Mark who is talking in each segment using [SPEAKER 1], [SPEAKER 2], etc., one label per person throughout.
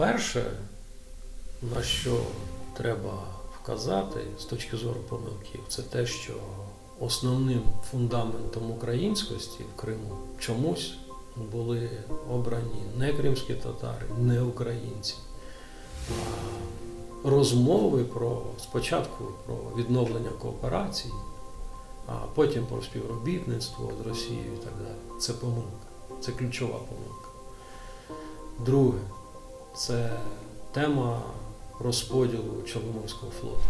[SPEAKER 1] Перше, на що треба вказати з точки зору помилків, це те, що основним фундаментом українськості в Криму чомусь були обрані не кримські татари, не українці. Розмови про спочатку про відновлення кооперації, а потім про співробітництво з Росією і так далі. Це помилка, це ключова помилка. Друге, це тема розподілу Чорноморського флоту.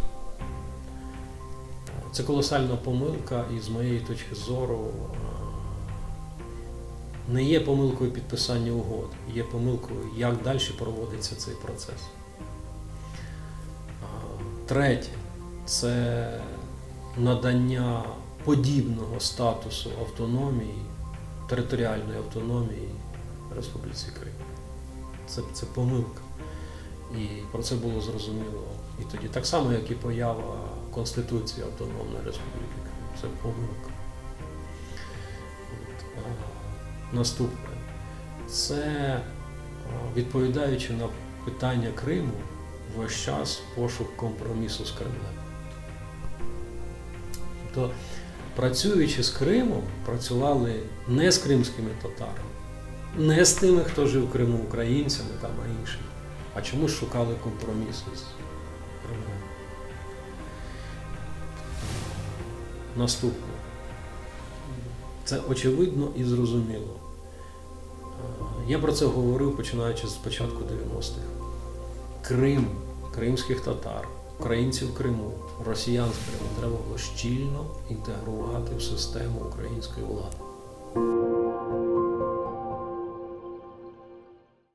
[SPEAKER 1] Це колосальна помилка, і з моєї точки зору е, не є помилкою підписання угод, є помилкою, як далі проводиться цей процес. Третє це надання подібного статусу автономії, територіальної автономії Республіці Крим. Це, це помилка. І про це було зрозуміло і тоді. Так само, як і поява Конституції Автономної Республіки Крим. Це помилка. От. А, Наступне. Це відповідаючи на питання Криму, весь час пошук компромісу з Кремлем. Тобто, працюючи з Кримом, працювали не з кримськими татарами, не з тими, хто жив в Криму українцями там, а іншими, а чомусь шукали компромісу з Кремлем. Наступне. Це очевидно і зрозуміло. Я про це говорив починаючи з початку 90-х. Крим, кримських татар, українців Криму, росіян в Криму треба було щільно інтегрувати в систему української влади.